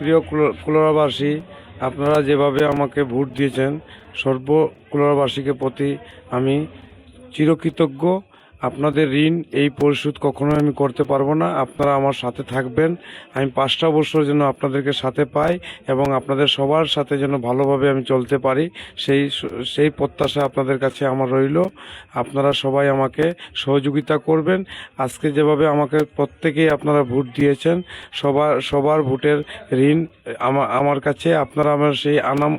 প্রিয় কুল- কুলারবাসী আপনারা যেভাবে আমাকে ভোট দিয়েছেন সর্ব কুলরাবাসীকে প্রতি আমি চিরকৃতজ্ঞ আপনাদের ঋণ এই পরিশোধ কখনো আমি করতে পারব না। আপনারা আমার সাথে থাকবেন। আমি পাঁচটা বছর যেন আপনাদেরকে সাথে পাই এবং আপনাদের সবার সাথে যেন ভালোভাবে আমি চলতে পারি, সেই সেই প্রত্যাশা আপনাদের কাছে আমার রইল। আপনারা সবাই আমাকে সহযোগিতা করবেন। আজকে যেভাবে আমাকে প্রত্যেকেই আপনারা ভোট দিয়েছেন, সবার সবার ভোটের ঋণ আমার কাছে, আপনারা আমার সেই আনাম,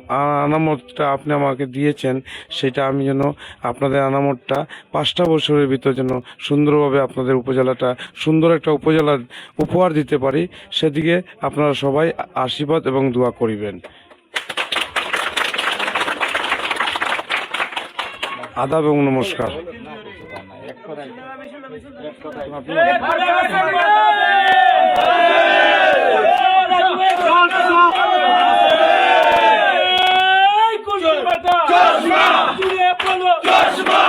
আনামতটা আপনি আমাকে দিয়েছেন, সেটা আমি যেন আপনাদের আনামতটা পাঁচটা বছরের ভিতর আপনাদের জন্য সুন্দরভাবে আপনাদের উপজেলাটা সুন্দর একটা উপজেলা উপহার দিতে পারি সেদিকে আপনারা সবাই আশীর্বাদ এবং দোয়া করিবেন। আদাব এবং নমস্কার। Joshua!